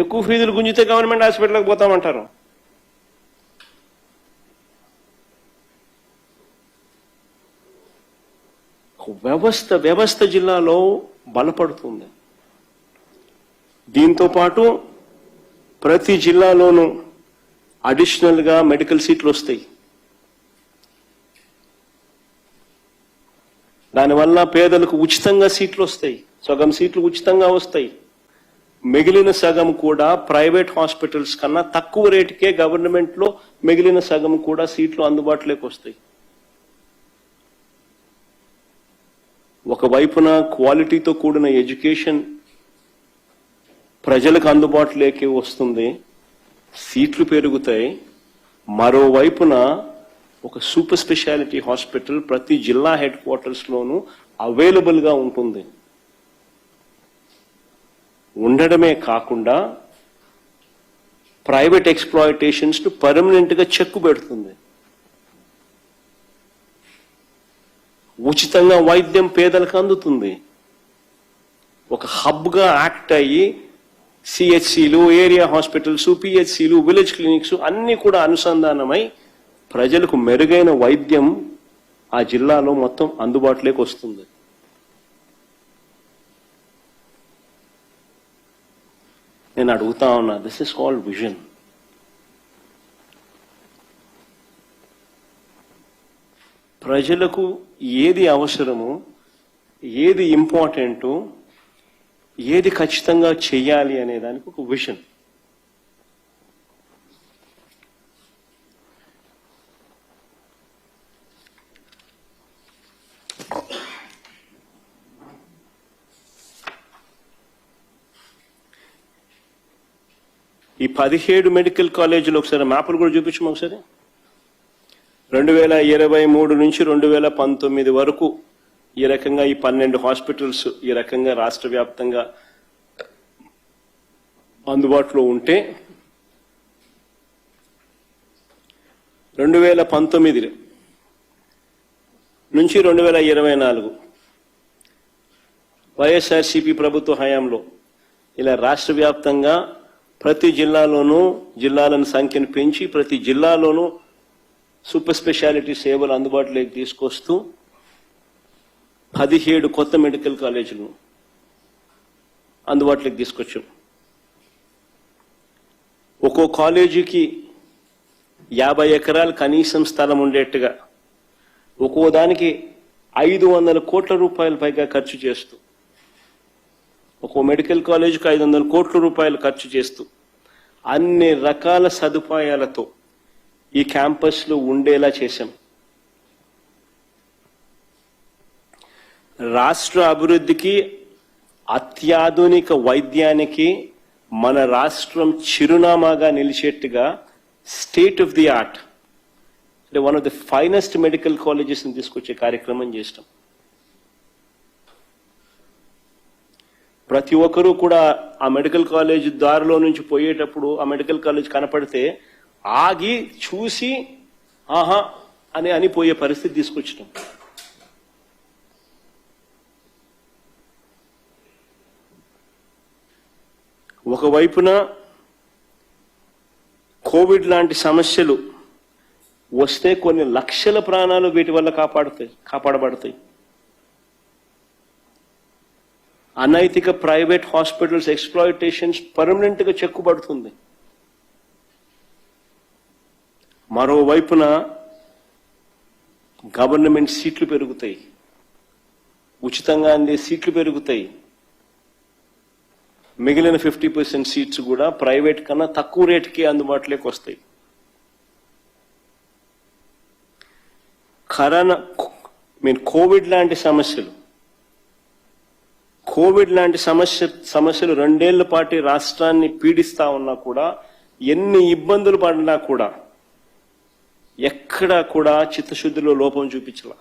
ఎక్కువ ఫీజులు గుంజితే గవర్నమెంట్ హాస్పిటల్కి పోతామంటారు. వ్యవస్థ వ్యవస్థ జిల్లాలో బలపడుతుంది. దీంతో పాటు ప్రతి జిల్లాలోనూ అడిషనల్గా మెడికల్ సీట్లు వస్తాయి. దానివల్ల పేదలకు ఉచితంగా సీట్లు వస్తాయి. సగం సీట్లు ఉచితంగా వస్తాయి. మిగిలిన సగం కూడా ప్రైవేట్ హాస్పిటల్స్ కన్నా తక్కువ రేటుకే గవర్నమెంట్లో మిగిలిన సగం కూడా సీట్లు అందుబాటులోకి వస్తాయి. ఒకవైపున క్వాలిటీతో కూడిన ఎడ్యుకేషన్ ప్రజలకు అందుబాటులోకి వస్తుంది సీట్లు పెరుగుతాయి. మరోవైపున ఒక సూపర్ స్పెషాలిటీ హాస్పిటల్ ప్రతి జిల్లా హెడ్ క్వార్టర్స్ లోనూ అవైలబుల్గా ఉంటుంది. ఉండడమే కాకుండా ప్రైవేట్ ఎక్స్ప్లాయిటేషన్స్ను పర్మనెంట్గా చెక్కు పెడుతుంది. ఉచితంగా వైద్యం పేదలకు అందుతుంది. ఒక హబ్గా యాక్ట్ అయ్యి సిహెచ్సిలు ఏరియా హాస్పిటల్స్ పిహెచ్సిలు విలేజ్ క్లినిక్స్ అన్ని కూడా అనుసంధానమై ప్రజలకు మెరుగైన వైద్యం ఆ జిల్లాలో మొత్తం అందుబాటులోకి వస్తుంది. నేను అడుగుతా ఉన్నా దిస్ ఇస్ కాల్డ్ విజన్ ప్రజలకు ఏది అవసరమో ఏది ఇంపార్టెంటో ఏది ఖచ్చితంగా చెయ్యాలి అనే దానికి ఒక విజన్ ఈ పదిహేడు మెడికల్ కాలేజీలు ఒకసారి మ్యాపులు కూడా చూపించము ఒకసారి? రెండు వేల ఇరవై మూడు నుంచి రెండు వేల పంతొమ్మిది వరకు ఈ రకంగా ఈ పన్నెండు హాస్పిటల్స్ ఈ రకంగా రాష్ట్ర వ్యాప్తంగా అందుబాటులో ఉంటే రెండు వేల పంతొమ్మిది నుంచి రెండు వేల ఇరవై నాలుగు వైఎస్ఆర్సిపి ప్రభుత్వ హయాంలో ఇలా రాష్ట్ర వ్యాప్తంగా ప్రతి జిల్లాలోనూ జిల్లాలను సంఖ్యను పెంచి ప్రతి జిల్లాలోనూ సూపర్ స్పెషాలిటీ సేవలు అందుబాటులోకి తీసుకొస్తూ పదిహేడు కొత్త మెడికల్ కాలేజీలు అందుబాటులోకి తీసుకొచ్చాం. ఒక్కో కాలేజీకి యాభై ఎకరాలు కనీసం స్థలం ఉండేట్టుగా ఒక్కో దానికి ఐదు వందల కోట్ల రూపాయల పైగా ఖర్చు చేస్తూ ఒక మెడికల్ కాలేజీకి ఐదు వందల కోట్ల రూపాయలు ఖర్చు చేస్తూ అన్ని రకాల సదుపాయాలతో ఈ క్యాంపస్లో ఉండేలా చేశాం. రాష్ట్ర అభివృద్ధికి అత్యాధునిక వైద్యానికి మన రాష్ట్రం చిరునామాగా నిలిచేట్టుగా స్టేట్ ఆఫ్ ది ఆర్ట్ అంటే one of the finest medical కాలేజెస్ని తీసుకొచ్చే కార్యక్రమం చేసినాం. ప్రతి ఒక్కరూ కూడా ఆ మెడికల్ కాలేజ్ దారిలో నుంచి పోయేటప్పుడు ఆ మెడికల్ కాలేజ్ కనపడితే ఆగి చూసి ఆహా అని అని పోయే పరిస్థితి తీసుకొచ్చినాం. ఒకవైపున కోవిడ్ లాంటి సమస్యలు వస్తే కొన్ని లక్షల ప్రాణాలు వీటి వల్ల కాపాడుతాయి కాపాడబడతాయి. అనైతిక ప్రైవేట్ హాస్పిటల్స్ ఎక్స్ప్లాయిటేషన్స్ పర్మనెంట్గా చెక్కుబడుతుంది. మరోవైపున గవర్నమెంట్ సీట్లు పెరుగుతాయి. ఉచితంగా అందే సీట్లు పెరుగుతాయి. మిగిలిన ఫిఫ్టీ పర్సెంట్ సీట్స్ కూడా ప్రైవేట్ కన్నా తక్కువ రేటుకి అందుబాటులోకి వస్తాయి. కరోనా మీన్ కోవిడ్ లాంటి సమస్యలు కోవిడ్ లాంటి సమస్య సమస్యలు రెండేళ్ళ పాటు రాష్ట్రాన్ని పీడిస్తా ఉన్నా కూడా ఎన్ని ఇబ్బందులు పడినా కూడా ఎక్కడా కూడా చిత్తశుద్ధిలో లోపం చూపించాల.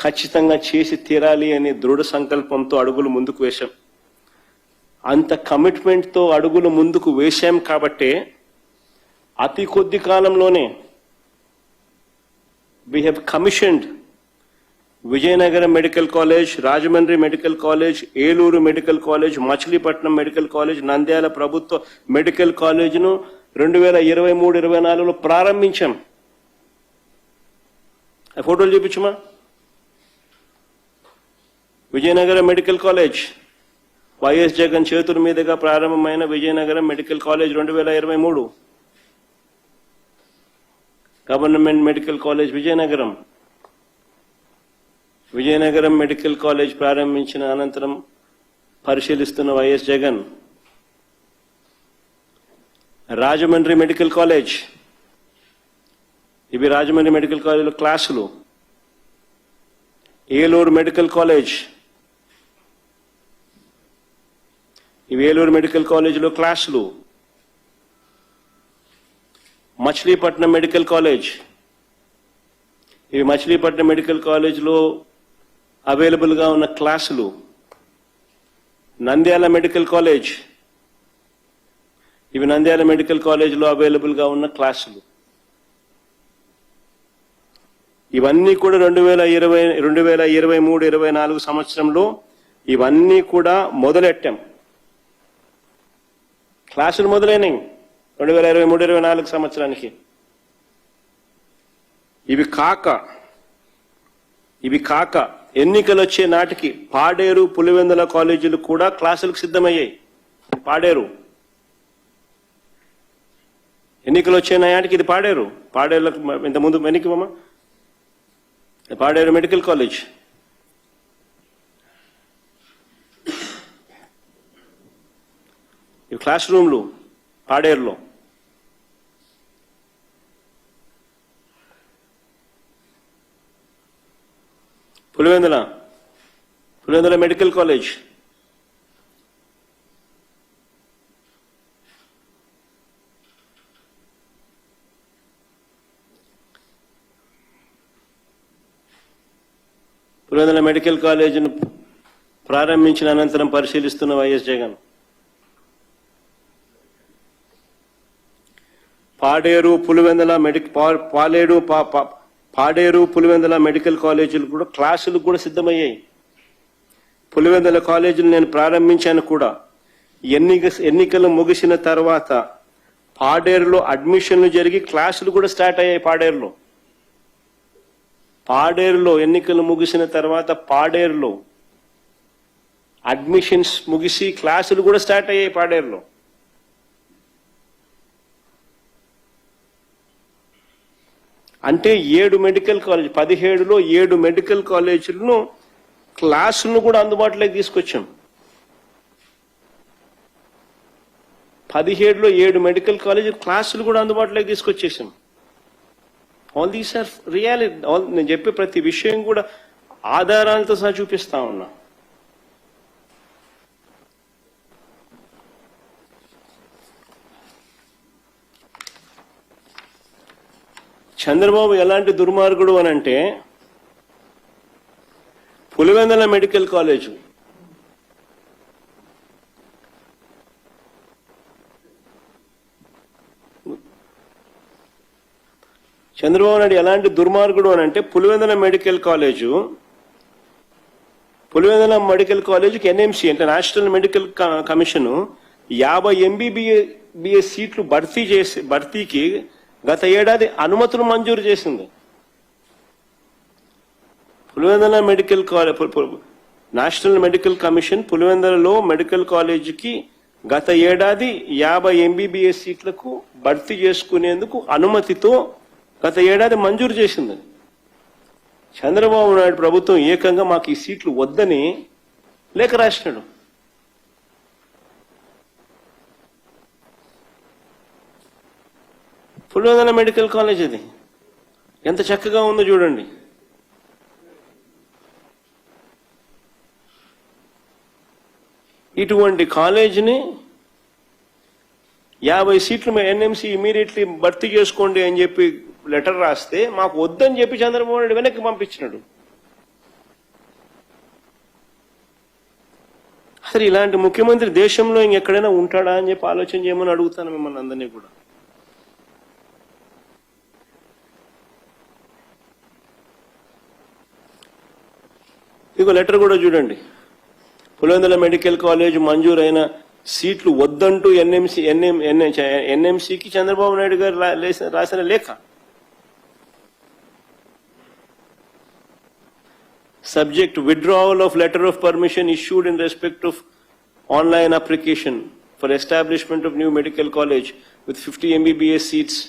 ఖచ్చితంగా చేసి తీరాలి అనే దృఢ సంకల్పంతో అడుగులు ముందుకు వేశాం. అంత కమిట్మెంట్తో అడుగులు ముందుకు వేశాం కాబట్టే అతి కొద్ది కాలంలోనే we have commissioned Vizianagaram medical college Rajahmundry medical college Eluru medical college Machilipatnam medical college Nandyal ప్రభుత్వ మెడికల్ కాలేజ్ను రెండు వేల ఇరవై మూడు ఇరవై నాలుగులో ప్రారంభించాం. ఫోటోలు చూపించమా? Vizianagaram medical college. YS Jagan చేతుల మీదుగా ప్రారంభమైన విజయనగరం మెడికల్ కాలేజ్ రెండు వేల ఇరవై మూడు. Government medical college Vizianagaram. Vizianagaram medical college ప్రారంభించిన అనంతరం పరిశీలిస్తున్న YS Jagan Rajahmundry medical college ఇవి రాజమండ్రి మెడికల్ కాలేజ్లో క్లాసులు. ఏలూరు మెడికల్ కాలేజ్ ఇవి ఏలూరు మెడికల్ కాలేజీలో క్లాసులు. మచిలీపట్నం మెడికల్ కాలేజ్ ఇవి మచిలీపట్నం మెడికల్ కాలేజ్లో అవైలబుల్గా ఉన్న క్లాసులు. Nandyal medical college. ఇవి నంద్యాల మెడికల్ కాలేజ్లో అవైలబుల్గా ఉన్న క్లాసులు. ఇవన్నీ కూడా రెండు వేల ఇరవై రెండు వేల ఇరవై మూడు ఇరవై నాలుగు సంవత్సరంలో ఇవన్నీ కూడా మొదలెట్టాం. క్లాసులు మొదలైనవి రెండు వేల ఇరవై మూడు ఇరవై నాలుగు సంవత్సరానికి. ఇవి కాక ఇవి కాక ఎన్నికలు వచ్చే నాటికి పాడేరు పులివెందుల కాలేజీలు కూడా క్లాసులకు సిద్ధమయ్యాయి. పాడేరు. ఎన్నికలు వచ్చే నాటికి ఇది పాడేరు. పాడేరులకు ఇంత ముందు వెనక్కి పాడేరు మెడికల్ కాలేజ్. ఇవి క్లాస్ రూమ్లు పాడేరులో. Pulivendula Pulivendula medical college. Pulivendula medical కాలేజీని ప్రారంభించిన అనంతరం పరిశీలిస్తున్న వైఎస్ జగన్. పాడేరు పులివెందుల మెడి పాలేడు పా- పా- పాడేరు పులివెందుల మెడికల్ కాలేజీలు కూడా క్లాసులు కూడా సిద్ధమయ్యాయి. పులివెందుల కాలేజీలు నేను ప్రారంభించాను కూడా. ఎన్నిక ఎన్నికలు ముగిసిన తర్వాత పాడేరులో అడ్మిషన్లు జరిగి క్లాసులు కూడా స్టార్ట్ అయ్యాయి పాడేరులో. పాడేరులో ఎన్నికలు ముగిసిన తర్వాత పాడేరులో అడ్మిషన్స్ ముగిసి క్లాసులు కూడా స్టార్ట్ అయ్యాయి పాడేరులో. అంటే ఏడు మెడికల్ కాలేజ్ పదిహేడులో ఏడు మెడికల్ కాలేజీలను క్లాసులను కూడా అందుబాటులోకి తీసుకొచ్చాం. పదిహేడులో ఏడు మెడికల్ కాలేజ్ క్లాసులు కూడా అందుబాటులోకి తీసుకొచ్చేసాం. All these are reality all నేను చెప్పే ప్రతి విషయం కూడా ఆధారాలతో సహా చూపిస్తా ఉన్నా. చంద్రబాబు ఎలాంటి దుర్మార్గుడు అని అంటే పులివెందల మెడికల్ కాలేజ్. చంద్రబాబు నాయుడు ఎలాంటి దుర్మార్గుడు అని అంటే Pulivendula medical college Pulivendula medical కాలేజీకి ఎన్ఎంసి అంటే నేషనల్ మెడికల్ కమిషన్ యాభై ఎంబీబీఏ సీట్లు భర్తీ చేసి భర్తీకి గత ఏడాది అనుమతులు మంజూరు చేసింది. Pulivendula medical college national medical commission పులివెందులలో medical కాలేజీకి గత ఏడాది యాభై ఎంబీబీఎస్ సీట్లకు భర్తీ చేసుకునేందుకు అనుమతితో గత ఏడాది మంజూరు చేసింది. చంద్రబాబు నాయుడు ప్రభుత్వం ఏకంగా మాకు ఈ సీట్లు వద్దని లేఖ రాసినాడు. పులివెందుల మెడికల్ కాలేజ్ అది. ఎంత చక్కగా ఉందో చూడండి. ఇటువంటి కాలేజీని యాభై సీట్లు ఎన్ఎంసీ ఇమీడియట్లీ భర్తీ చేసుకోండి అని చెప్పి లెటర్ రాస్తే మాకు వద్దని చెప్పి చంద్రబాబు నాయుడు వెనక్కి పంపించినాడు. అసలు ఇలాంటి ముఖ్యమంత్రి దేశంలో ఇంకెక్కడైనా ఉంటాడా అని చెప్పి ఆలోచన చేయమని అడుగుతాను మిమ్మల్ని అందరినీ కూడా. మీకు లెటర్ కూడా చూడండి. పులివెందుల మెడికల్ కాలేజ్ మంజూరైన సీట్లు వద్దంటూ ఎన్ఎంసి ఎన్ఎం చంద్రబాబు నాయుడు గారు రాసిన లేఖ. Subject withdrawal of letter of permission issued in respect of online application for establishment of new medical college with fifty MBBS seats